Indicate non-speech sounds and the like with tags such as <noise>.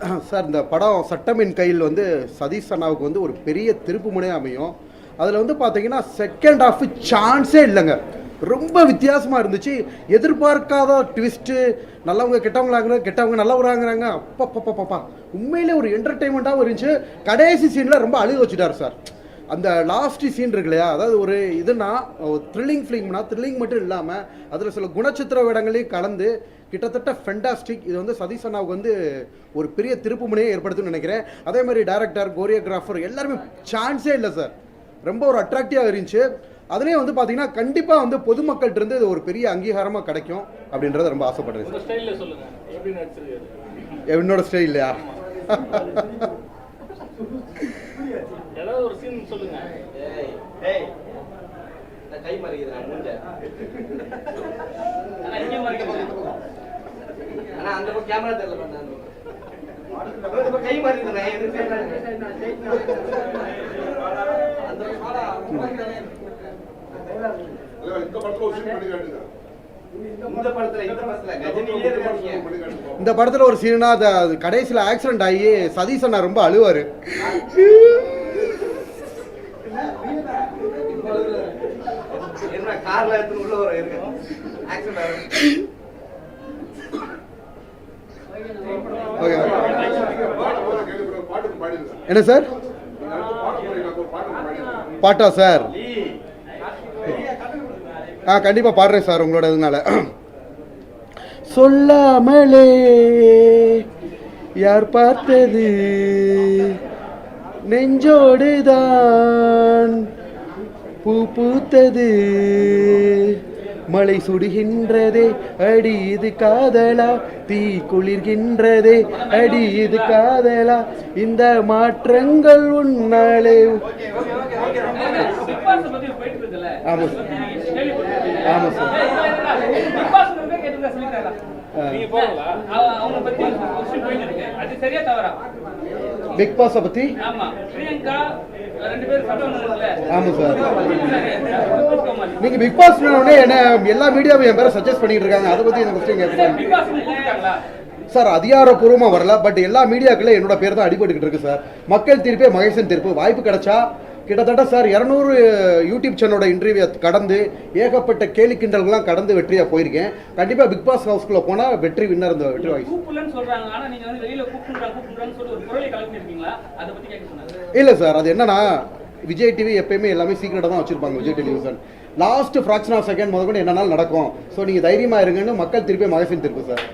<clears throat> Sir இந்த படம் சட்டமின் கையில் வந்து சதீஷ் அண்ணாவுக்கு வந்து ஒரு பெரிய திருப்புமுனையாக அமையும். அதில் வந்து பார்த்தீங்கன்னா செகண்ட் ஹாஃப் சான்ஸே இல்லைங்க. ரொம்ப வித்தியாசமாக இருந்துச்சு. எதிர்பார்க்காத ட்விஸ்ட்டு நல்லவங்க கெட்டவங்களாங்க கெட்டவங்க நல்லவராங்கிறாங்க. அப்பப்பப்பப்பா உண்மையிலே ஒரு என்டர்டெயின்மெண்ட்டாகவும் இருந்துச்சு. கடைசி சீனில் ரொம்ப அழுக வச்சுட்டார் சார். அந்த லாஸ்ட் சீன் இருக்கு இல்லையா? அதாவது ஒரு இதுனா த்ரில்லிங் ஃபிலிம்னா த்ரில்லிங் மட்டும் இல்லாமல் அதில் சில குணச்சித்திர வேடங்களையும் கலந்து கிட்டத்தட்ட ஃபென்டாஸ்டிக் இது வந்து சதீஷ் அண்ணாவுக்கு வந்து ஒரு பெரிய திருப்புமுனையை ஏற்படுத்தும்னு நினைக்கிறேன். அதே மாதிரி டேரக்டர் கோரியோகிராஃபர் எல்லாருமே சான்ஸே இல்லை சார் ரொம்ப ஒரு அட்ராக்டிவாக இருந்துச்சு. அதுலேயும் வந்து பார்த்தீங்கன்னா கண்டிப்பாக வந்து பொதுமக்கள்கிட்ட இருந்து இது ஒரு பெரிய அங்கீகாரமாக கிடைக்கும் அப்படின்றத ரொம்ப ஆசைப்படுறேன் என்னோட ஸ்டைல் இல்லையா சொல்லுங்க. ஏய், ஏய், இந்த கை மறிக்குது நான் மூஞ்ச. ஆனா இங்க மறைக்க போகுது ஆனா அந்த பக்கம் கேமரா தெரியல கை மறிக்குது நான் எதுக்கு செய்யறாங்க? அந்த பக்கம் வாடா, இந்த படத்துல ஒரு சீன் பண்ணி காட்டுங்க. இந்த படத்துல இந்த படத்துல கஜினியே இருக்காங்க. பண்ணி காட்டுங்க. இந்த படத்தில் ஒரு சீனா அது கடைசியில் ஆக்சிடென்ட் ஆகி சதீஷ் அண்ணா ரொம்ப அழுவார். என்ன கார்ல எடுத்து உள்ள வர இருக்கு ஆக்சிடென்ட் ஆகும் என்ன சார்? பாட்டா சார்? ஆ கண்டிப்பாக பாடுறேன் சார் உங்களோட இதனால. சொல்லாமலே யார் பார்த்தது? நெஞ்சோடுதான். பூ பூத்தது. மழை சுடுகின்றதே அடி இது காதலா? தீ குளிர்கின்றதே அடி இது காதலா? இந்த மாற்றங்கள் உன்னாலே. ஆமா சார். ஆமா சார். பிக் பாஸ் பத்தி? ஒரு கொஸ்டின் போயிட்டு இருக்கு அது சரியா தவறா பிக் பாஸை பற்றி ஆமா பிரியங்கா ரெண்டு பேரும் சண்டை வந்தாங்கல்ல ஆமா சார். சரி. நீங்க பிக் பாஸ் உடனே என்ன எல்லா மீடியாவும் என் பேரை சஜஸ்ட் பண்ணிட்டு இருக்காங்க. அதை பத்தி இந்த கொஸ்டின் கூப்பிட்டாங்களா? சார் அதிகாரப்பூர்வமா வரல பட் எல்லா மீடியாக்களும் என்னோட பேர் தான் அடிபட்டுக்கிட்டு இருக்கு சார். மக்கள் தீர்ப்பே மகேசன் தீர்ப்பு. வாய்ப்பு கிடைச்சா கிட்டத்தட்ட சார் இரநூறு யூடியூப் சேனலோட இன்டர்வியூ கடந்து ஏகப்பட்ட கேலி கிண்டல்கள்லாம் கடந்து வெற்றியா போயிருக்கேன். கண்டிப்பா பிக் பாஸ் ஹவுஸ்க்குள்ள போனா வெற்றி வின்னர் இந்த வெற்றி வாய்ஸ். இல்லை சார் அது என்னன்னா விஜய் டிவி எப்பயுமே எல்லாமே சீக்கிரட்டாக தான் வச்சிருப்பாங்க Vijay television last fraction of second முதல் கூட என்னன்னாலும் நடக்கும். ஸோ நீங்கள் தைரியமாக இருங்கன்னு மக்கள் திருப்பி மகசின் திருப்பு சார்.